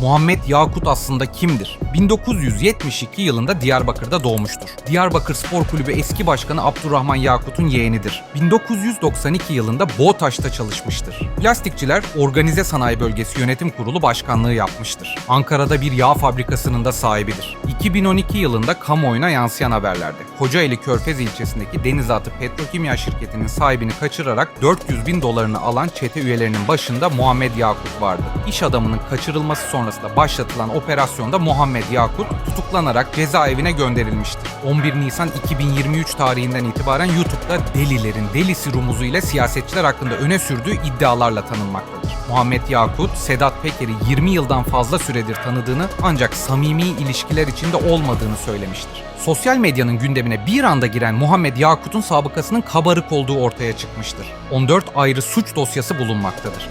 Muhammed Yakut aslında kimdir? 1972 yılında Diyarbakır'da doğmuştur. Diyarbakır Spor Kulübü eski başkanı Abdurrahman Yakut'un yeğenidir. 1992 yılında BOTAŞ'ta çalışmıştır. Plastikçiler Organize Sanayi Bölgesi Yönetim Kurulu Başkanlığı yapmıştır. Ankara'da bir yağ fabrikasının da sahibidir. 2012 yılında kamuoyuna yansıyan haberlerde Kocaeli Körfez ilçesindeki Denizaltı Petrokimya şirketinin sahibini kaçırarak 400 bin dolarını alan çete üyelerinin başında Muhammed Yakut vardı. İş adamının kaçırılması sonrasında başlatılan operasyonda Muhammed Yakut tutuklanarak cezaevine gönderilmiştir. 11 Nisan 2023 tarihinden itibaren YouTube'da delilerin delisi rumuzu ile siyasetçiler hakkında öne sürdüğü iddialarla tanınmaktadır. Muhammed Yakut, Sedat Peker'i 20 yıldan fazla süredir tanıdığını ancak samimi ilişkiler içinde olmadığını söylemiştir. Sosyal medyanın gündemine bir anda giren Muhammed Yakut'un sabıkasının kabarık olduğu ortaya çıkmıştır. 14 ayrı suç dosyası bulunmaktadır.